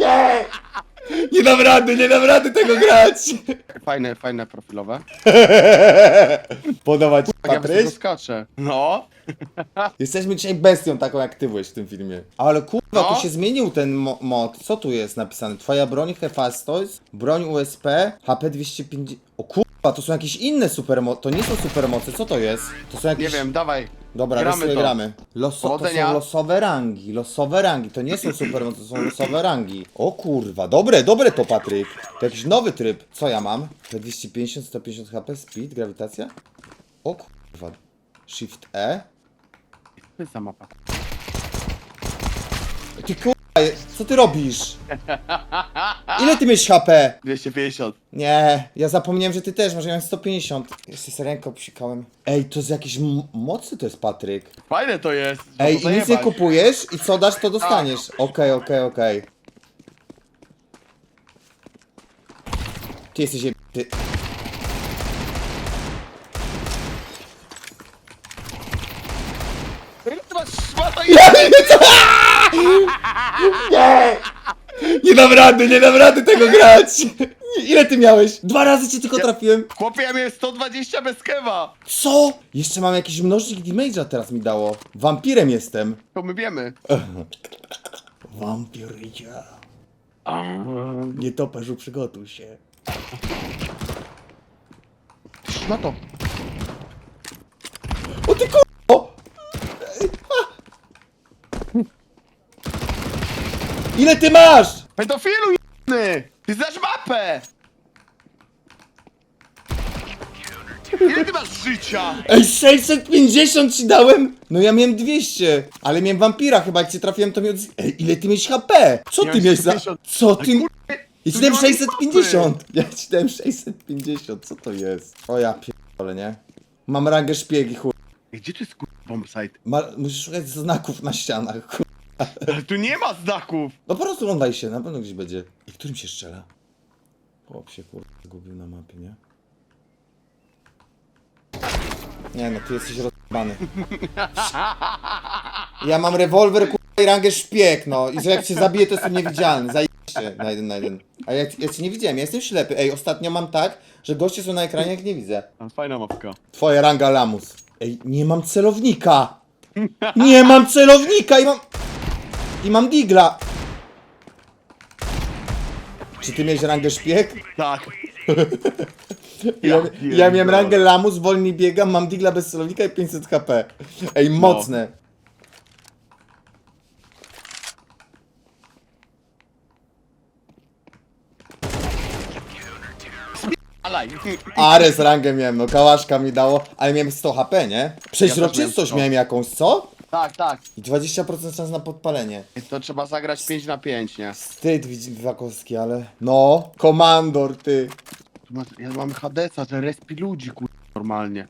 Nie! Nie dam rady, nie dam rady tego grać! Fajne, fajne profilowe. Podoba ci Tak ja Patryś? skaczę. No. Jesteśmy dzisiaj bestią taką jak ty byłeś w tym filmie. Ale kurwa, No. tu się zmienił ten mo mod. Co tu jest napisane? Twoja broń Hephaestus, broń USP, HP 250... O kurwa, to są jakieś inne supermoce. To nie są supermoce, co to jest? To są jakieś... Nie wiem, dawaj. Dobra, gramy to. gramy. Loso, to Powodzenia. są losowe rangi, losowe rangi. To nie są supermoce, to są losowe rangi. O kurwa, dobre, dobre to Patryk. To jakiś nowy tryb. Co ja mam? Te 250, 150 HP, speed, grawitacja? O kurwa. Shift E. Ty za mapa. Ty co ty robisz? Ile ty miałeś HP? 250. Nie, ja zapomniałem, że ty też masz, ja miałem 150. Jeszcze sobie ręką psikałem. Ej, to z jakiejś m- mocy to jest Patryk. Fajne to jest. żeby Ej, i nic nie zajebać. kupujesz i co dasz, to dostaniesz. Okej, okej, okej. Ty jesteś je... Ty... Ile ty masz szmata i... Nie! Nie dam rady, nie dam rady tego grać! Ile ty miałeś? Dwa razy cię tylko trafiłem. Chłopie, ja miałem 120 bez kewa. Co? Jeszcze mam jakiś mnożnik damage'a teraz mi dało. Wampirem jestem. To my wiemy. Wampirycia. Nie toperzu, przygotuj się. Szmato. O ty k***o! Ile ty masz? Pedofilu jedny! Ty znasz mapę! Ile ty masz życia? Ej, 650 ci dałem? No ja miałem 200, ale miałem wampira chyba, jak cię trafiłem to mi od... Ej, ile ty miałeś HP? Co ty Miałem miałeś za... 150. Co ty... Kurde, Ja ci dałem nie ma 650! Ja ci dałem 650, co to jest? O ja pierdolę, nie? Mam rangę szpiegi, chuj. Gdzie tu jest kur... bombsite? Ma... Musisz szukać znaków na ścianach, chuj. Ale tu nie ma znaków! No porozglądaj się, na pewno gdzieś będzie. I którym się strzela? Chłop się kur... zgubił na mapie, nie? Nie no, ty jesteś rozbany. Ja mam rewolwer kur... i rangę szpieg, no. I że jak cię zabiję, to jestem niewidzialny. Zajebiście na jeden na jeden. A ja, ja cię nie widziałem, ja jestem ślepy. Ej, ostatnio mam tak, że goście są na ekranie, jak nie widzę. Fajna mapka. Twoja ranga lamus. Ej, nie mam celownika! Nie mam celownika i mam... I mam digla! Czy ty miałeś rangę szpieg? Tak. Ja, ja, miałem rangę lamus, wolniej biegam, mam digla bez celownika i 500 HP. Ej, mocne. Alaj. Ares rangę miałem, no kałaszka mi dało, ale miałem 100 HP, nie? Przeźroczystość 100. miałem jakąś, co? Tak, tak. I 20% szans na podpalenie. To trzeba zagrać 5 na 5, nie? Wstyd Wiwakowski, ale... No, komandor, ty. Tu masz- Ja mam Hadesa, że respi ludzi, kur... normalnie.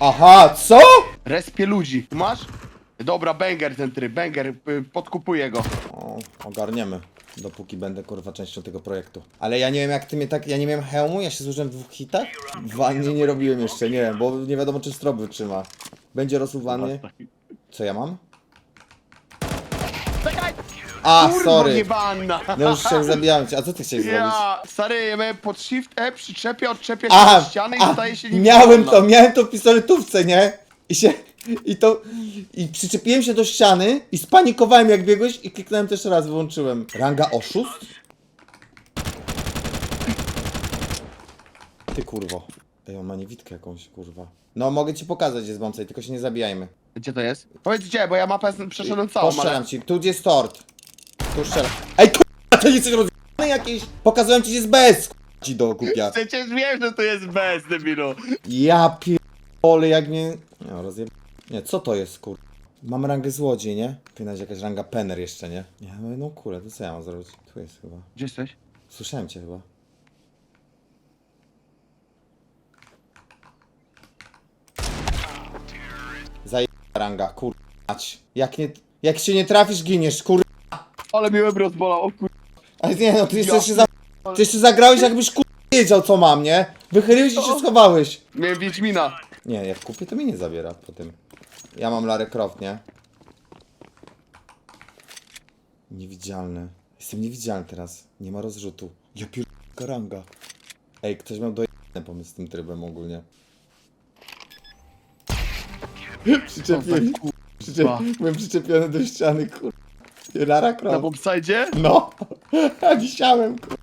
Aha, co? Respie ludzi. Tu masz? Dobra, banger ten tryb, banger, y, podkupuję go. O, ogarniemy. Dopóki będę kurwa częścią tego projektu. Ale ja nie wiem jak ty mnie tak. Ja nie miałem hełmu, ja się zużyłem w dwóch hitach. W wannie nie robiłem jeszcze, nie wiem, bo nie wiadomo czy strop wytrzyma. Będzie rosł w wannie. Co ja mam? Czekaj! A, Kurwa, sorry. nie banna! No już się zabijałem cię. A co ty chciałeś zrobić? Ja, stary, ja miałem pod shift E, przyczepia, odczepia się do ściany i a staje się nim miałem to, miałem to w pistoletówce, nie? I się. I to. I przyczepiłem się do ściany i spanikowałem jak biegłeś i kliknąłem też raz, wyłączyłem. Ranga oszust? Ty kurwo. Ej, on ma niewidkę jakąś, kurwa. No, mogę ci pokazać, gdzie jest bombsite, tylko się nie zabijajmy. Gdzie to jest? Powiedz gdzie, bo ja mapę z- przeszedłem całą, ale... ci, tu gdzie jest tort. Tu strzelam. Ej, kurwa, to jesteś rozjebany jakiś? Pokazałem ci, gdzie jest bez, ci do kupia. Przecież wiem, że to jest bez, debilu. Ja pierdolę, jak mnie... Nie, rozjeb... Nie, co to jest, kur... Mam rangę złodziej, nie? Powinna być jakaś ranga pener jeszcze, nie? Nie, no, no kule, to co ja mam zrobić? Tu jest chyba. Gdzie jesteś? Słyszałem cię chyba. Zaje... ranga, kur... mać. Jak nie... Jak się nie trafisz, giniesz, kur... Ale mi łeb rozbolał, o kur... Ale nie, no ty jeszcze, się za... ty jeszcze zagrałeś jakbyś kur... wiedział co mam, nie? Wychyliłeś i się schowałeś. Miałem Wiedźmina. Nie, jak kupię, to mnie nie zabiera po tym. Ja mam Larry Croft, nie? Niewidzialny. Jestem niewidzialny teraz. Nie ma rozrzutu. Ja pier... karanga. Ej, ktoś miał dojebany pomysł z tym trybem ogólnie. Przyczepiłem, przyczepiłem, byłem przyczepiony do ściany, kur... Lara Na Croft. bombsite? No! A wisiałem, kur...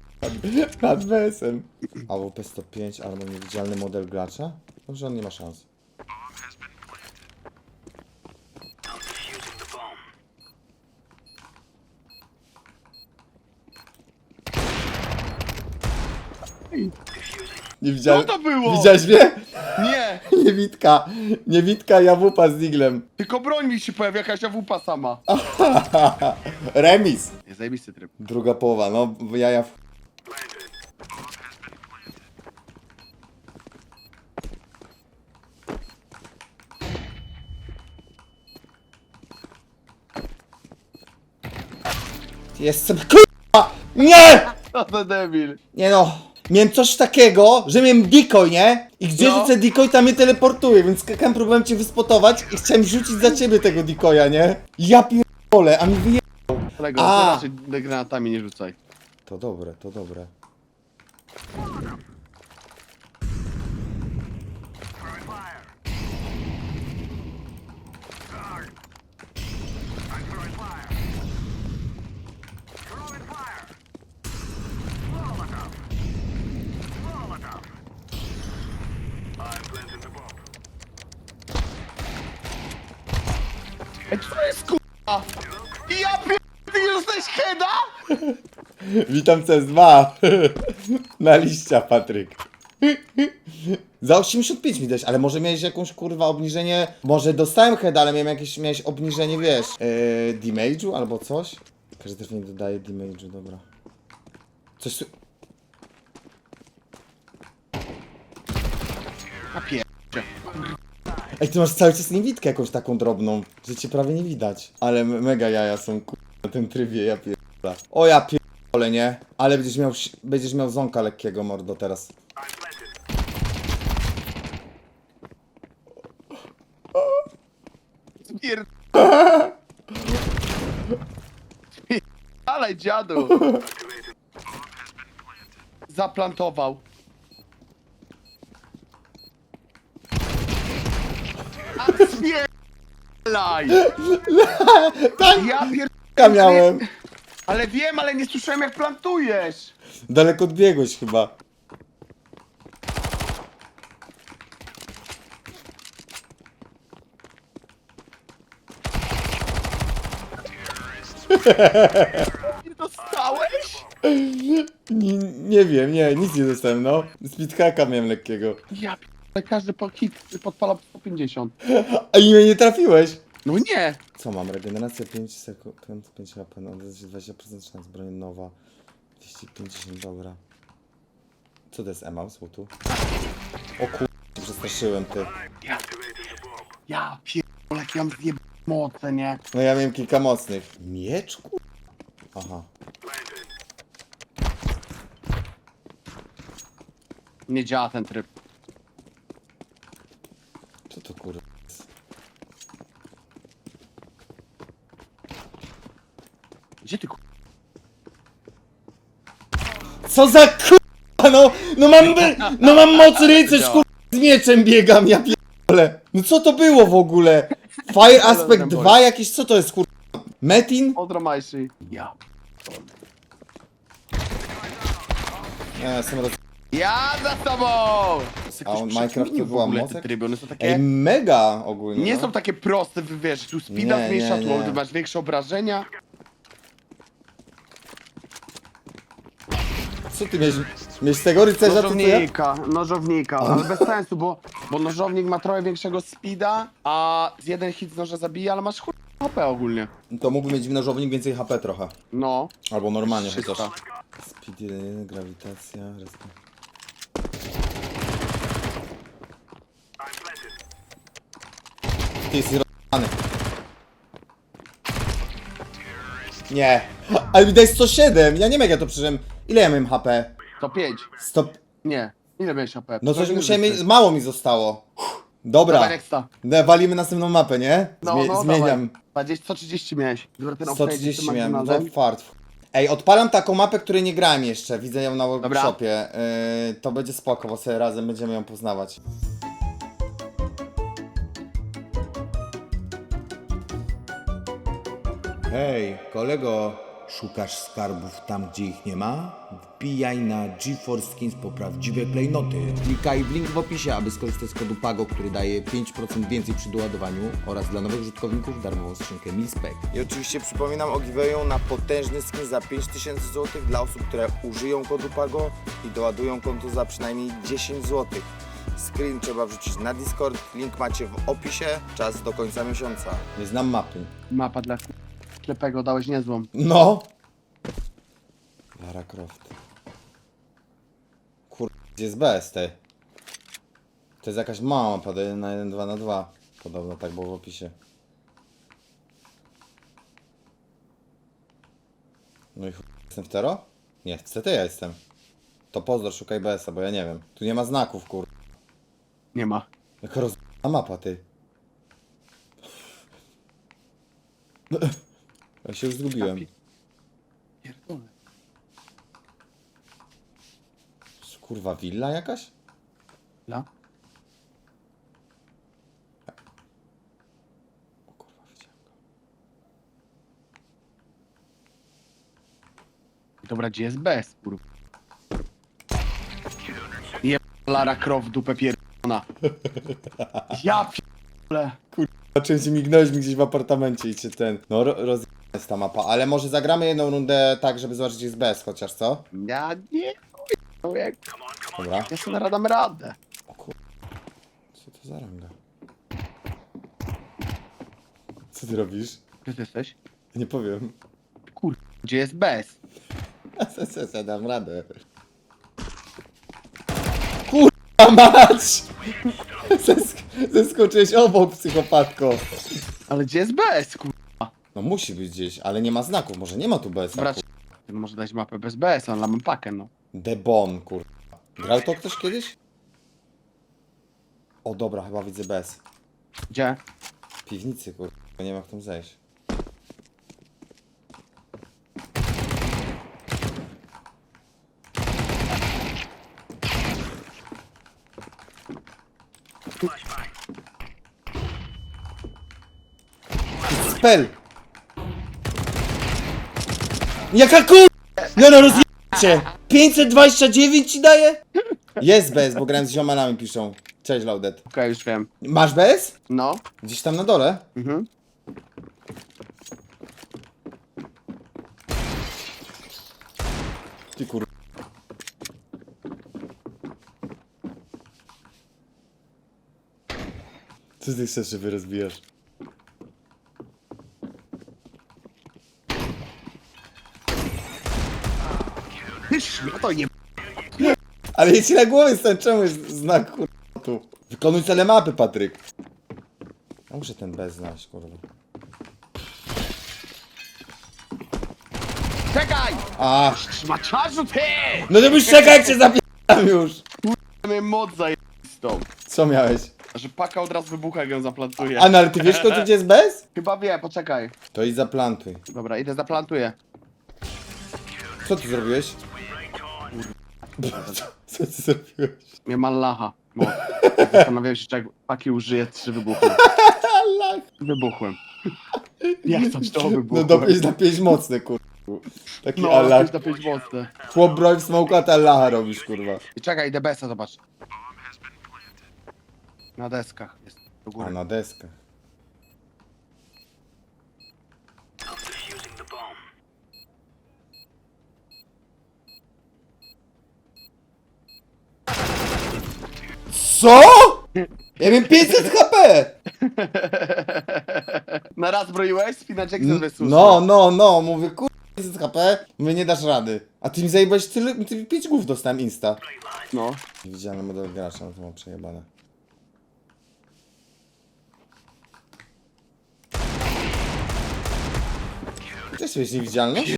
nad BS-em. AWP 105, ale mam niewidzialny model gracza? Dobrze, on nie ma szans. Nie Co widziałem. to było? Widziałeś mnie? Nie! Niewitka. Niewitka jawupa z diglem. Tylko broń mi się pojawi jakaś awupa sama. Remis. Nie, zajebisty tryb. Druga połowa, no jaja w... Jestem k***a! Nie! Co to debil? Nie no, miałem coś takiego, że miałem decoy, nie? I gdzie No. rzucę decoy, tam mnie teleportuje, więc skakałem, próbowałem cię wyspotować i chciałem rzucić za ciebie tego decoya, nie? Ja pierdolę, a mi wyje... Kolego, A. ty raczej granatami nie rzucaj. To dobre, to dobre. Ej, co jest kurwa? Ja pier... Ty nie dostałeś heada? Witam CS2. Na liścia, Patryk. Za 85 mi dać, ale może miałeś jakąś kurwa obniżenie. Może dostałem head, ale miałem jakieś miałeś obniżenie, wiesz, yy, damage'u albo coś. Każdy też nie dodaje damage'u, dobra. Coś tu... A pier... Ej, ty masz cały czas niewidkę jakąś taką drobną, że cię prawie nie widać. Ale mega jaja są kurwa na tym trybie, ja pierdolę. O ja pierdolę, nie? Ale będziesz miał, będziesz miał ząka lekkiego mordo teraz. Ale dziadu! Zaplantował. A spierdalaj! Tak, Ja pier... ja miałem. Ale wiem, ale nie słyszałem jak plantujesz! Daleko odbiegłeś chyba. Nie dostałeś? Nie, nie wiem, nie, nic nie dostałem, no. Speedhacka miałem lekkiego. Ja pier... Każdy po hit podpala 150. A i mnie nie trafiłeś. No nie! Co mam? Regeneracja 5 sekund, 5 HP, no 20% szans, broń nowa. 250, dobra. Co to jest Emaus, tu? O kur... przestraszyłem ty. Ja, ja pierdolę, jak ja mam zjeb... moce, nie? No ja miałem kilka mocnych. Miecz kur... Aha. Nie działa ten tryb. Co to kur... jest? Gdzie ty ku... Co za kur... No, no mam, by- no mam moc rycerz kur... z mieczem biegam, ja pierdolę. No co to było w ogóle? Fire Aspect 2 jakieś, co to jest kur... Metin? Odromajszy. Ja. Nie, jestem roz... Ja za tobą! A on- Minecraft to była moc te jak- tryby, one są takie... Ej, mega ogólnie. nie no. są takie proste, wiesz, tu speeda Nie, zmniejsza, nie, tu nie. masz większe obrażenia. Co ty miałeś? Miałeś tego rycerza, to co ja? Nożownika, nożownika, ale bez sensu, bo, bo nożownik ma trochę większego speeda, a z jeden hit z noża zabija, ale masz chuj HP ogólnie. To mógłby mieć w nożownik więcej HP trochę. No. Albo normalnie 300. chociaż. Speed 1, grawitacja, reszta. Ty jesteś rozjebany. Nie. Ale mi daj 107. Ja nie wiem jak ja to przeżyłem. Ile ja miałem HP? To 5. Stop. Nie. Ile miałeś HP? No coś musiałem mieć. Mało mi zostało. Dobra. Nexta. No, walimy następną mapę, nie? No, Zmie- no, zmieniam. dawaj. 20, 130 miałeś. Dobra, ten 130 upgrade z tym miałem. McDonaldem. No fart. Ej, odpalam taką mapę, której nie grałem jeszcze. Widzę ją na Dobra. workshopie. Yy, to będzie spoko, bo sobie razem będziemy ją poznawać. Hej, kolego, szukasz skarbów tam, gdzie ich nie ma? Wbijaj na GeForce Skins po prawdziwe klejnoty. Klikaj w link w opisie, aby skorzystać z kodu PAGO, który daje 5% więcej przy doładowaniu oraz dla nowych użytkowników darmową skrzynkę Milspec. I oczywiście przypominam o giveawayu na potężny skin za 5000 zł dla osób, które użyją kodu PAGO i doładują konto za przynajmniej 10 zł. Screen trzeba wrzucić na Discord, link macie w opisie, czas do końca miesiąca. Nie znam mapy. Mapa dla ślepego dałeś niezłą. No! Lara Croft. Kur... Gdzie jest BST? To jest jakaś mała 1 na 1, 2 na 2. Podobno tak było w opisie. No i chuj, jestem w Tero? Nie, w CT ja jestem. To pozdro, szukaj BS-a, bo ja nie wiem. Tu nie ma znaków, kur... Nie ma. Jaka roz... mapa, ty. Ja się już zgubiłem. Pierdolę. Kurwa, willa jakaś? La? O kurwa, widziałem go. Dobra, gdzie jest bez, kurwa? Je Lara Croft dupę pierdolona. Ja pierdolę. Się mignąłeś mi gdzieś w apartamencie i cię ten... No, ro roz... jest ta mapa, ale może zagramy jedną rundę tak, żeby zobaczyć jest bez chociaż, co? Ja nie chuj, jak Dobra. ja sobie dam radę. O kur... Co to za ranga? Co ty robisz? Gdzie ty jesteś? Nie powiem. Kur... Gdzie jest bez? Ja dam radę. Kurwa mać! Zesk zeskoczyłeś obok, psychopatko. Ale gdzie jest bez, kur... No musi być gdzieś, ale nie ma znaków, może nie ma tu kur- no może dać mapę bez bez, on mam pakę, no. Debon, kurwa. Grał to ktoś kiedyś? O dobra, chyba widzę bez. Gdzie? W piwnicy, kurwa, nie wiem jak tam zejść. Spell! Jaka kur... No no rozjebcie! 529 ci daje? Jest bez, bo grałem z ziomalami piszą. Cześć Laudet. Okej, już wiem. Masz bez? No. Gdzieś tam na dole? Mhm. Ty kur... Co ty chcesz, żeby rozbijasz? Ale ja ci na głowie stałem, czemu jest znak kur... tu? Wykonuj cele mapy, Patryk. Ja muszę ten bez znaleźć, kurwa. Czekaj! A, Szmaciarzu ty! no to już czekaj, jak cię zapijam już. Mamy moc zajebistą. Co miałeś? Że paka od razu wybucha, jak ją zaplantuję. A no, ale ty wiesz, kto tu gdzie jest bez? Chyba wie, poczekaj. To idź zaplantuj. Dobra, idę zaplantuję. Co ty zrobiłeś? Co ty zrobiłeś? Mnie mallacha. Moc. Zastanawiałem się, czy jak paki użyję, czy wybuchłem. Wybuchłem. Jak coś to wybuchłem. No do 5 na 5 mocne, kurwa. Taki No, Allah. 5 na 5 mocne. Chłop broń w smoku, a ty Allaha robisz, kurwa. I czekaj, idę besa, zobacz. Na deskach jest. Do A góry. na deskach. Co? Ja wiem 500 HP! Na raz broiłeś? Spinać jak sobie No, no, no, mówię, kur... 500 HP, mówię, nie dasz rady. A ty mi zajebałeś tyle, ty 5 głów dostałem insta. No. Widziałem model gracza, no to mam przejebane. Cześć, jest niewidzialność?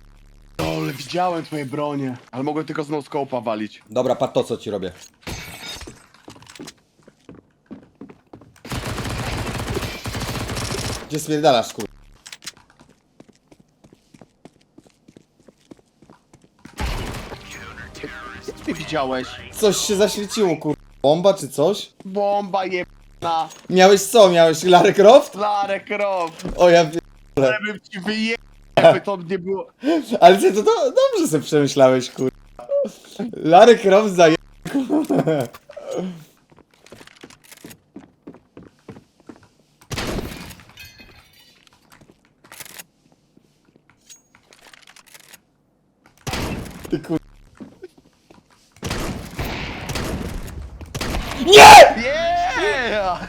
Ale widziałem twoje bronie. Ale mogłem tylko z no walić. Dobra, patrz to, co ci robię. Gdzie spierdalasz, kur... Jak ty widziałeś? Coś się zaświeciło, kur... Bomba czy coś? Bomba jebana. Miałeś co? Miałeś Lara Croft? Larry Croft. O ja wie... Żebym ci wyjebał, jakby to nie było. Ale ty to, to dobrze sobie przemyślałeś, kur... Lara Croft za Ty kur... Nie! Yeah!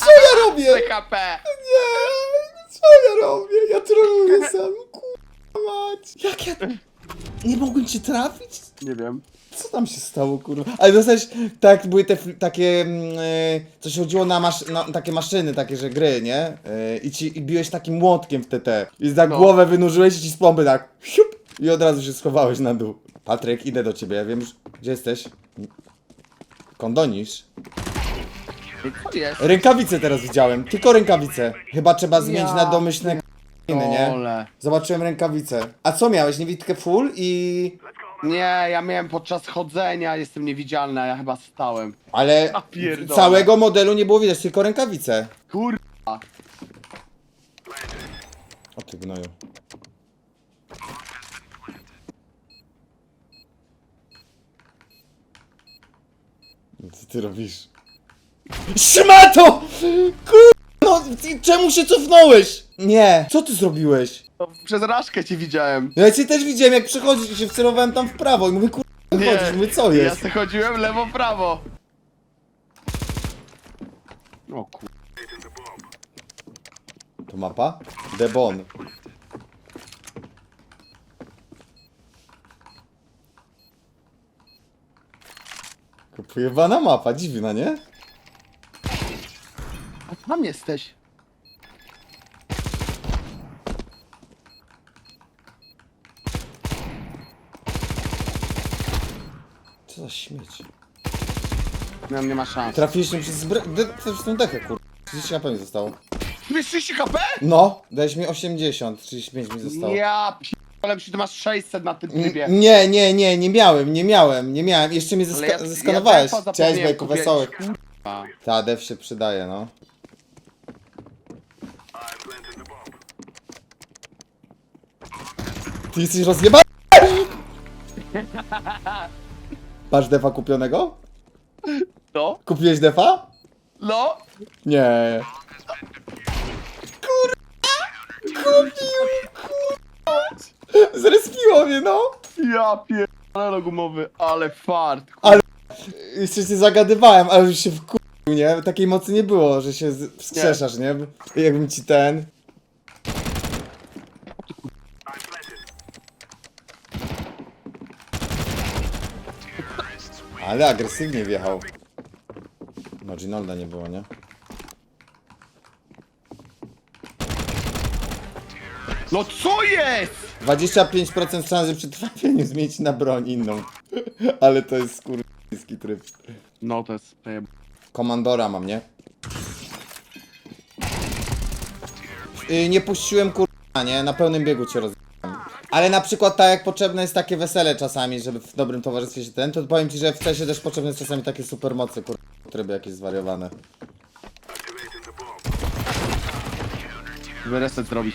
Co ja robię? PKP. Nie! Co ja robię? Ja troluję sam, kurwa mać. Jak ja... Nie mogłem cię trafić? Nie wiem. Co tam się stało, kurwa? Ale dostałeś, tak, były te fl- takie, mm, e, coś chodziło na, masz, na takie maszyny, takie, że gry, nie? E, I ci i biłeś takim młotkiem w TT. I tak No. głowę wynurzyłeś i ci z pompy tak, siup, i od razu się schowałeś na dół. Patryk, idę do ciebie, ja wiem już, gdzie jesteś? Kondonisz? Co jest? Rękawice teraz widziałem, tylko rękawice. Chyba trzeba zmienić Ja na domyślne k***iny, nie? Ole. Zobaczyłem rękawice. A co miałeś? Niewidkę full i... Nie, ja miałem podczas chodzenia, jestem niewidzialny, a ja chyba stałem. Ale Ja pierdolę. całego modelu nie było widać, tylko rękawice. Kurwa. O ty gnoju. Co ty robisz? Szmato! Kur... No, ty czemu się cofnąłeś? Nie, co ty zrobiłeś? To Przez raszkę cię widziałem. Ja cię też widziałem jak przechodzisz i się wcelowałem tam w prawo i mówię kur... chodzisz, mówię co Ja jest? sobie chodziłem lewo, prawo. O kur... To mapa? Debon. Kupowana mapa, dziwna, nie? A tam jesteś. Co za śmieć. No, nie ma szans. Trafiłeś mnie przez, zbra- de- przez tą dechę, kur... 30 HP mi zostało. Wiesz 30 HP? No, dałeś mi 80, 35 mi zostało. Ja p***ale ty masz 600 na tym trybie. Nie, nie, nie, nie miałem, nie miałem, nie miałem. Jeszcze mnie Ale zeska- ja- zeskanowałeś. ja defa Cześć, zapomniałem bajku, kupić. wesołych. A, Ta, def się przydaje, no. Ty jesteś rozjebany! Masz defa kupionego? No? Kupiłeś defa? No? Nie. Kurwa! Kupił! Kurwa! Zrespiło mnie, no! Ja pierdolę gumowy, ale fart. Ale jeszcze cię zagadywałem, ale już się wkurzył, nie? Takiej mocy nie było, że się wskrzeszasz, nie? Jakbym ci ten... Ale agresywnie wjechał. No, Ginolda nie było, nie? No co jest? 25% szansy przy trafieniu zmienić na broń inną. Ale to jest skurwyski tryb. No to jest przejeb... Komandora mam, nie? Yy, nie puściłem kurwa, nie? Na pełnym biegu cię rozwijam. Ale na przykład tak jak potrzebne jest takie wesele czasami, żeby w dobrym towarzystwie się ten, to powiem ci, że w CS też potrzebne jest czasami takie supermocy, kurwa, tryby jakieś zwariowane. Żeby reset zrobić.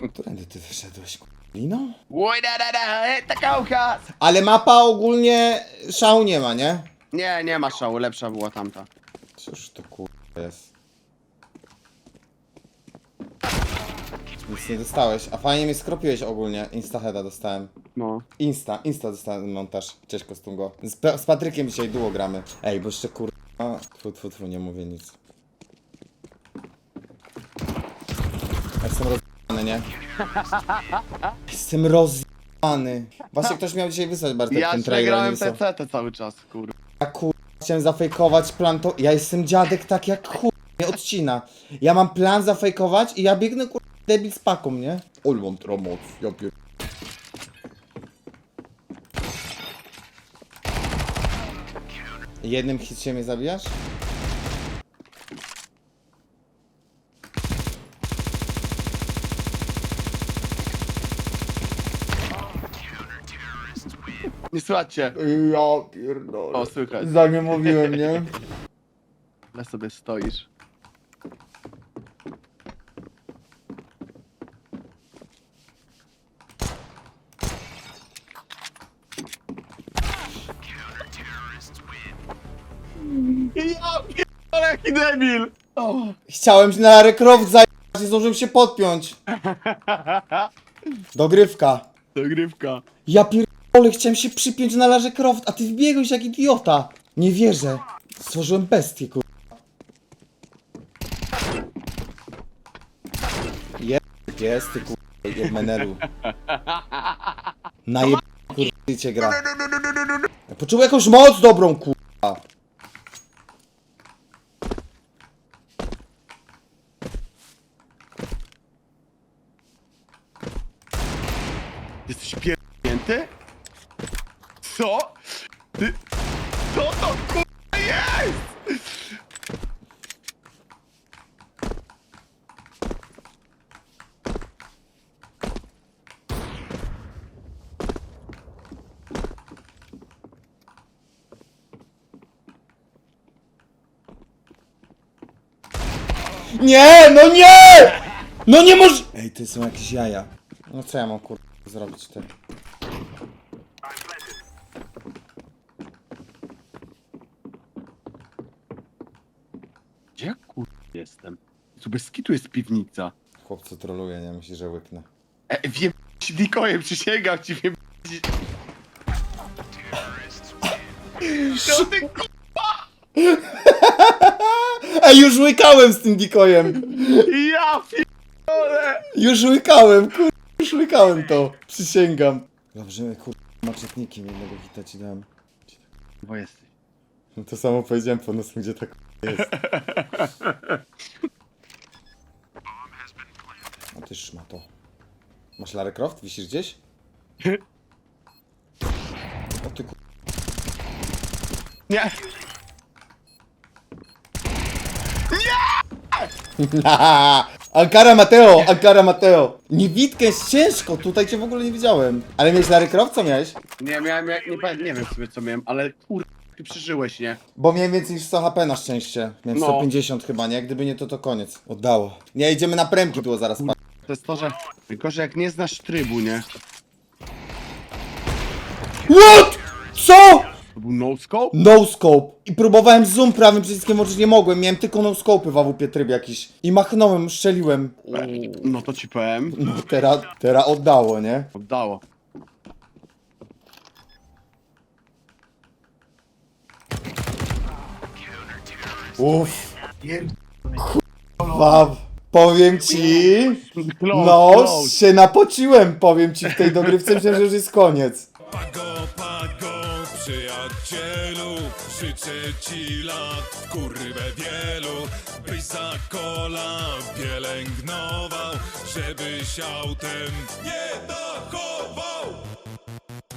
Którędy ty wyszedłeś? Lino? Oj, da, da, da, e, takałka! Ale mapa ogólnie szału nie ma, nie? Nie, nie ma szału, lepsza była tamta. Cóż to kurwa jest? Nic nie dostałeś, a fajnie mnie skropiłeś ogólnie. Instaheada dostałem. No. Insta, Insta dostałem montaż. Cześć Kostungo. Z, Pe- z Patrykiem dzisiaj duo gramy. Ej, bo jeszcze kurwa... Tfu, tfu, tfu, nie mówię nic. Ja Jestem rozjebany, nie? Jestem rozjebany. Właśnie ktoś miał dzisiaj wysłać Bartek Ja ten trailer, przegrałem nie są. TCT cały czas, kurwa. Ja kur... chciałem zafejkować plan to... Ja jestem dziadek tak jak kur... Nie odcina. Ja mam plan zafejkować i ja biegnę kur... debil z paką, nie? Oj, mam tromoc, ja pier... Jednym hicie mnie zabijasz? Słuchajcie. Ja pierdolę. O, słychać. Za nie mówiłem, nie? Ale sobie stoisz. Ja pierdolę, jaki debil! O. Chciałem na Lara Croft zajebać, nie zdążyłem się podpiąć. Dogrywka. Dogrywka. Ja pierdolę, chciałem się przypiąć na Larze Croft, a ty wbiegłeś jak idiota. Nie wierzę. Stworzyłem bestię, kur... Je... Jest, ty kur... Jedmeneru. Na jeb... kur... cię gra. Ja poczułem jakąś moc dobrą, kur... Jesteś pierdolnięty? Co? Ty... Co to kurwa jest? Nie, no nie! No nie może... Ej, to są jakieś jaja. No co ja mam kur... zrobić ty? Gdzie ja kurwa jestem? Tu bez kitu jest piwnica. Chłopcu troluje, nie myśli, że łyknę. E, wiem, ci dikojem, przysięgam ci, wiem. No ty kurwa! Ej, już łykałem z tym dikojem! Ja pierdolę! Już łykałem, kur... Już łykałem to. Przysięgam. Dobrze, kur... Maczetnikiem jednego hita ci dałem. Bo jesteś. No to samo powiedziałem po nosu, gdzie tak jest. O ty szmato. Masz Lara Croft? Wisisz gdzieś? O ty kur... Nie! Ankara Mateo, Ankara Mateo. Niewidkę jest ciężko, tutaj cię w ogóle nie widziałem. Ale miałeś Larry Croft? Co miałeś? Nie, miałem, jak- nie, pamię- nie wiem sobie co miałem, ale kur... Ty przeżyłeś, nie? Bo miałem więcej niż 100 HP na szczęście. Miałem No. 150 chyba, nie? Gdyby nie to, to koniec. Oddało. Nie, idziemy na premki było zaraz. pa- To jest to, że... Tylko, że jak nie znasz trybu, nie? What? Co? No scope? No scope. I próbowałem zoom prawym przyciskiem włączyć, nie mogłem. Miałem tylko no scope'y w AWP tryb jakiś. I machnąłem, strzeliłem. No to ci powiem. No teraz, teraz oddało, nie? Oddało. Uff. Kurwa. Powiem ci. No, się napociłem, powiem ci w tej dogrywce. Myślałem, że już jest koniec. Pago, pago, przyjacielu, życzę ci lat, kurwę wielu, byś za kola pielęgnował, żebyś autem nie dochował.